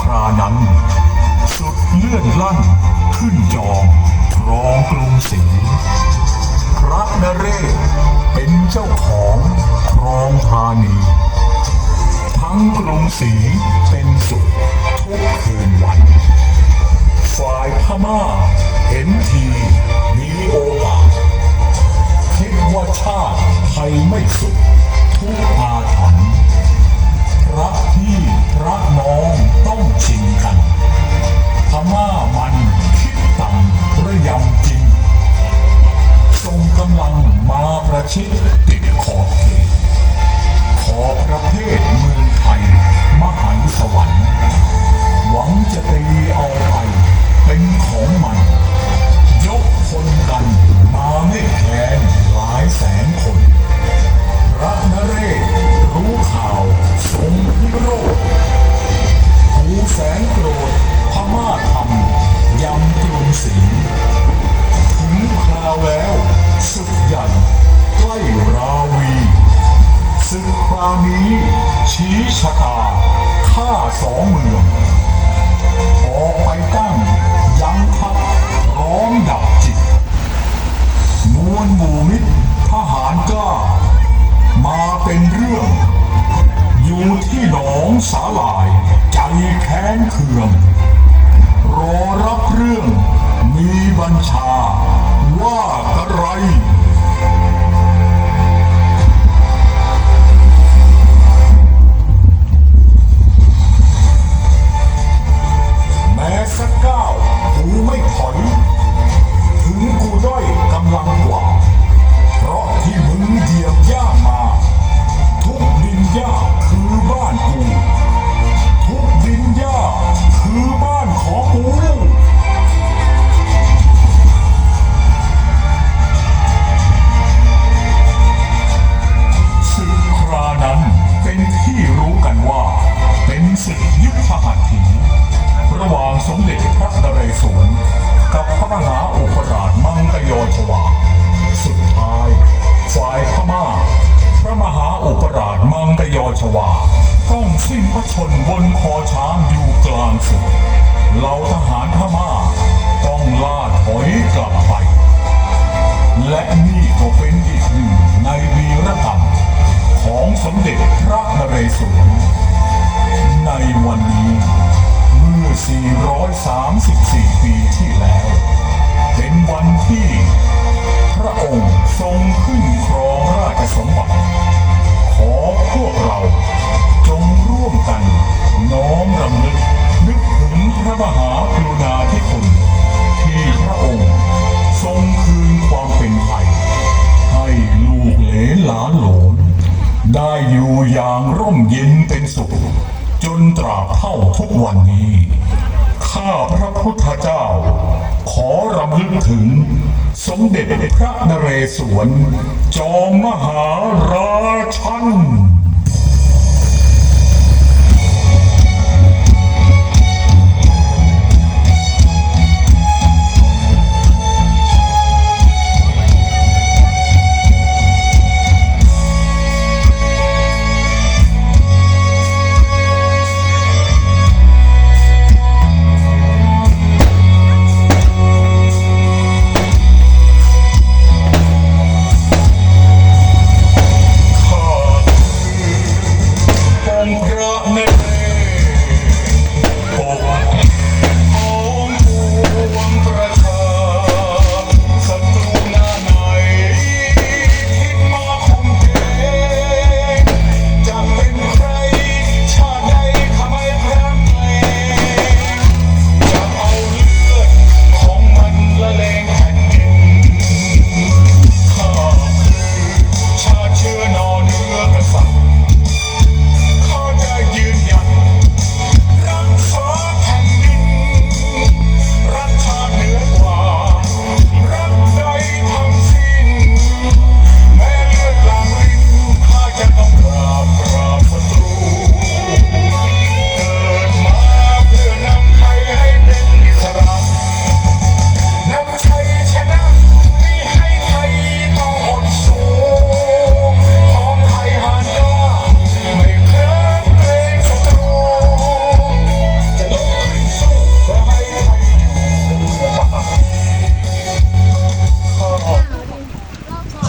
ครานั้น สุดเลื่อนลั่น ขึ้นจองรองกรุงศรีพระนเรศเป็นเจ้าของครองธานี ทั้งกรุงศรีเป็นสุขทุกคืนวัน ฝ่ายพม่าเห็นทีมีโอกาสคิดว่าชาติไทยไม่สุขทุกอาถรรพ์พระที่ รักน้องต้องชิงกันพม่ามันคิดต่ำระยำจริงส่งกำลัง สิ้นพระชนบนคอช้างอยู่กลางศึกเหล่าทหารพม่าต้องล่าถอยกลับไป และนี่ก็เป็นอีกหนึ่งในวีรกรรมของสมเด็จพระนเรศวร ในวันนี้เมื่อ 434 ปีที่แล้ว เป็นวันที่ ร่มเย็นเป็นสุข จนตราบเท่าทุกวันนี้ ข้าพระพุทธเจ้า ขอรำลึกถึง สมเด็จพระนเรศวรจอมมหาราชัน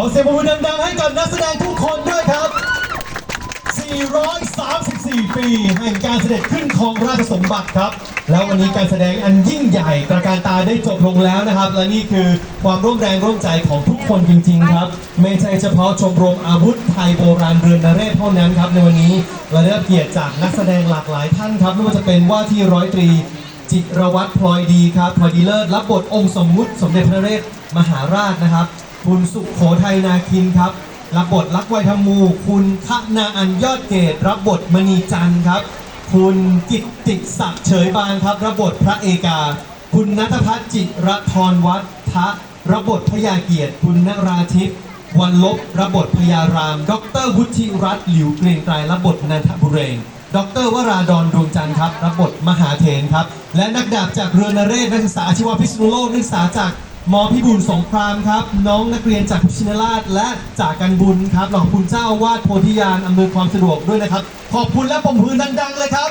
อเสียงปรบมือดังๆให้กับนักแสดงทุกคนด้วยครับ 434 ปีแห่งการเสด็จขึ้นครองราชสมบัติครับ แล้ววันนี้การแสดงอันยิ่งใหญ่ตระการตาได้จบลงแล้วนะครับ และนี่คือความร่วมแรงร่วมใจของทุกคนจริง ๆ ครับ ไม่ใช่เฉพาะชมรมอาวุธไทยโบราณเรือนนเรศเท่านั้นครับในวันนี้เราได้รับเกียรติจากนักแสดงหลากหลายท่านครับไม่ว่าจะเป็นว่าที่ร้อยตรีจิรวัตรพลอยดีครับพลอยดีเลิศรับบทองค์สมมุติสมเด็จพระนเรศมหาราชนะครับ คุณสุขโขทัยนาคินครับ รับบทลักไวยธมู คุณคณาอันยอดเกตรับบทมณีจันทร์ครับ คุณกิตติศักดิ์เฉยบานครับ รับบทพระเอกา คุณนัทพัฒน์จิรธรวัฒทะรับบทพระยาเกียรติ คุณนราทิพย์วันลบรับบทพญาราม ดรวุฒิรัตน์หลิวเกรียงไกรรับบทนันทบุเรงดรวราดอนดวงจันทร์ครับ รับบทมหาเถนครับ และนักดาบจากเรือนเรศนักศึกษาอาชีวพิษณุโลกนักศึกษาจาก มอพิบูลสงครามครับ น้องนักเรียนจากพุชินราชและจากกันบุญครับขอบคุณเจ้าวาดโพธิญาณอำนวยความสะดวกด้วยนะครับ ขอบคุณและปมพื้นดังๆเลยครับ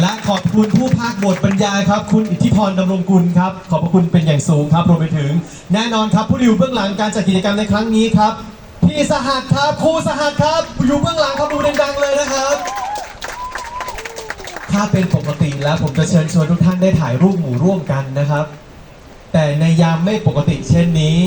และขอบคุณผู้ภาคบทบรรยายครับ คุณอิทธิพรดำรงกุลครับ ขอบพระคุณเป็นอย่างสูงครับรวมไปถึง แน่นอนครับผู้อยู่เบื้องหลังการจัดกิจกรรมในครั้งนี้ครับพี่สหัสครับครูสหัสครับอยู่เบื้องหลังครับดูดังๆเลยนะครับ ถ้าเป็นปกติแล้วผมจะเชิญชวนทุกท่านได้ถ่ายรูปหมู่ร่วมกันนะครับ แต่ในยามไม่ปกติเช่นนี้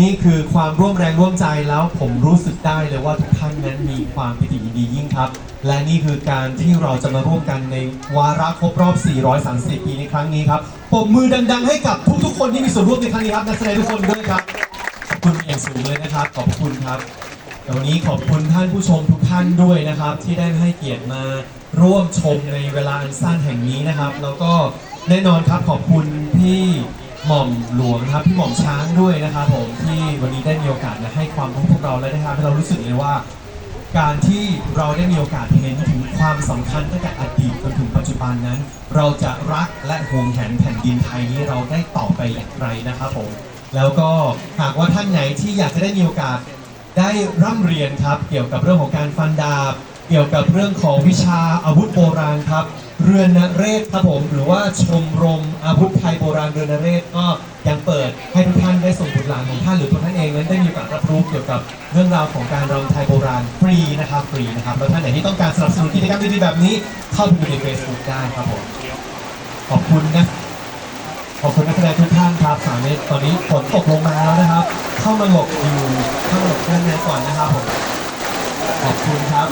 นี่คือความร่วมแรงร่วมใจแล้วผมรู้สึกได้เลยว่าทุกท่านนั้นมีความปิติยินดียิ่งครับ และนี่คือการที่เราจะมาร่วมกันในวาระครบรอบ 430 ปีในครั้งนี้ครับปรบมือดัง ๆ ให้กับทุกๆ คนที่มีส่วนร่วมในครั้งนี้ครับนักแสดงทุกคนด้วยครับขอบคุณเป็นอย่างสูงเลยนะครับขอบคุณครับ วันนี้ขอบคุณท่านผู้ชมทุกท่านด้วยนะครับ ที่ได้ให้เกียรติมาร่วมชมในเวลาอันสั้นแห่งนี้นะครับ แล้วก็แน่นอนครับขอบคุณพี่หม่อมหลวงครับพี่หม่อมช้างด้วยนะครับผมที่วันนี้ได้มีโอกาสมาให้ความรู้พวกเราและได้ทำให้เรารู้สึกเลยว่า การที่เราได้มีโอกาสเห็นถึงความสำคัญตั้งแต่อดีตจนถึงปัจจุบันนั้น เราจะรักและห่วงแหนแผ่นดินไทยนี้เราได้ต่อไปอย่างไรนะครับผมแล้วก็หากว่าท่านไหนที่อยากจะได้มีโอกาส ได้ร่ำเรียนครับ เกี่ยวกับเรื่องของการฟันดาบ เกี่ยวกับเรื่องของวิชาอาวุธโบราณครับ เรือนนเรศครับผม หรือว่าชมรมอาวุธไทยโบราณเรือนนเรศก็ยังเปิดให้ทุกท่านได้ส่งบุตรหลานของท่านหรือตัวท่านเองนั้นได้มีโอกาสรับรู้เกี่ยวกับเรื่องราวของการรำไทยโบราณฟรีนะครับฟรีนะครับแล้วท่านไหนที่ต้องการสนับสนุนกิจกรรมดีๆแบบนี้เข้าไปดูใน Facebook ได้ครับผมขอบคุณนะ ขอบคุณนักแสดงทุกท่านครับสามเมตรตอนนี้ฝนตกลงมาแล้วนะครับ เข้ามาหลบอยู่เข้ามาหลบด้านในก่อนนะครับผมขอบคุณครับ